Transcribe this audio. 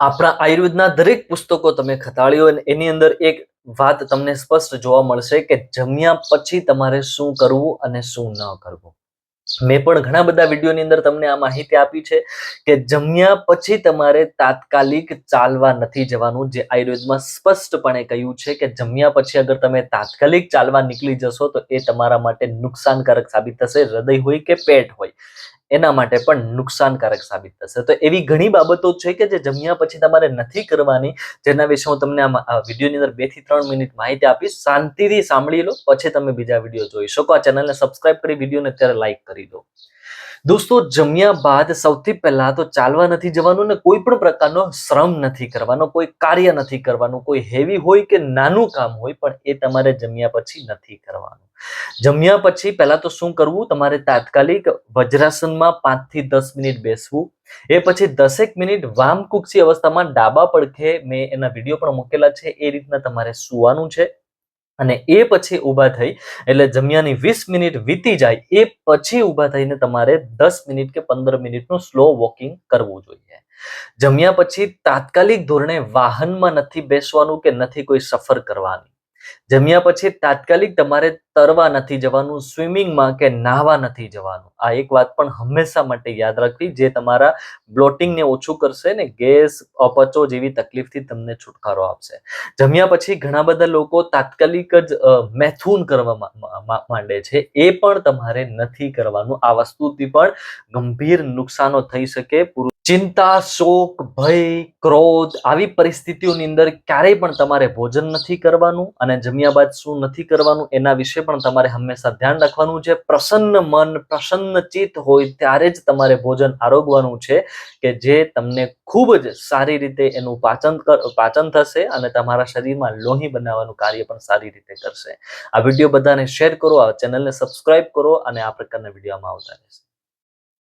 આપણા આયુર્વેદના દરેક પુસ્તકો તમે ખતાળ્યો અને એની અંદર એક વાત તમને સ્પષ્ટ જોવા મળશે કે જમ્યા પછી તમારે શું કરવું અને શું ન કરવું. મેં પણ ઘણા બધા વિડીયોની અંદર તમને આ માહિતી આપી છે કે જમ્યા પછી તમારે તાત્કાલિક ચાલવા નથી જવાનું, જે આયુર્વેદમાં સ્પષ્ટપણે કહ્યું છે કે જમ્યા પછી અગર તમે તાત્કાલિક ચાલવા નીકળી જશો તો એ તમારા માટે નુકસાનકારક સાબિત થશે, હૃદય હોય કે પેટ હોય. એના માટે પણ નુકસાનકારક સાબિત થશે. તો એવી ઘણી બાબતો છે કે જે જમ્યા પછી તમારે નથી કરવાની, જેના વિશે હું તમને આ વિડીયોની અંદર બેથી ત્રણ મિનિટ માહિતી આપીશ. શાંતિથી સાંભળી લો, પછી તમે બીજા વીડિયો જોઈ શકો. આ ચેનલને સબસ્ક્રાઇબ કરી, વિડીયોને અત્યારે લાઈક કરી દો. દોસ્તો, જમ્યા બાદ સૌથી પહેલા તો ચાલવા નથી જવાનું ને કોઈ પણ પ્રકારનો શ્રમ નથી કરવાનો, કોઈ કાર્ય નથી કરવાનું, કોઈ હેવી હોય કે નાનું કામ હોય, પણ એ તમારે જમ્યા પછી નથી કરવાનું. જમ્યા પછી પહેલા તો શું કરવું? તમારે તાત્કાલિક વજ્રાસનમાં પાંચથી દસ મિનિટ બેસવું. એ પછી દસેક મિનિટ વામકુક્ષી અવસ્થામાં ડાબા પડખે મેં એના વીડિયો પણ મૂકેલા છે. એ રીતના તમારે સુવાનું છે. અને એ પછી ઊભા થઈ, એટલે જમ્યાની વીસ મિનિટ વીતી જાય, એ પછી ઊભા થઈને તમારે દસ મિનિટ કે પંદર મિનિટનું સ્લો વોકિંગ કરવું જોઈએ. જમ્યા પછી તાત્કાલિક ધોરણે વાહનમાં નથી બેસવાનું કે નથી કોઈ સફર કરવાની. જમ્યા પછી તાત્કાલિક તમારે તરવા નથી જવાનું, સ્વિમિંગમાં કે નાહવા નથી જવાનું. આ એક વાત પણ હંમેશા માટે યાદ રાખવી, જે તમારા બ્લોટિંગને ઓછું કરશે ને ગેસ અપચો જેવી તકલીફથી તમને છુટકારો આપશે. જમ્યા પછી ઘણા બધા લોકો તાત્કાલિક જ મેથુન કરવા માંડે છે. એ પણ તમારે નથી કરવાનું. આ વસ્તુથી પણ ગંભીર નુકસાનો થઈ શકે, પૂરું ચિંતા, શોક, ભય, ક્રોધ આવી પરિસ્થિતિઓની અંદર ક્યારેય પણ તમારે ભોજન નથી કરવાનું અને જમ્યા બાદ શું નથી કરવાનું એના વિશે પણ તમારે હંમેશા ધ્યાન રાખવાનું છે. પ્રસન્ન મન, પ્રસન્ન ચિત્ત હોય ત્યારે જ તમારે ભોજન આરોગવાનું છે કે જે તમને ખૂબ જ સારી રીતે એનું પાચન પાચન થશે અને તમારા શરીરમાં લોહી બનાવવાનું કાર્ય પણ સારી રીતે કરશે. આ વીડિયો બધાને શેર કરો, આ ચેનલને સબસ્ક્રાઈબ કરો અને આ પ્રકારના વિડીયોમાં આવતા રહેશે.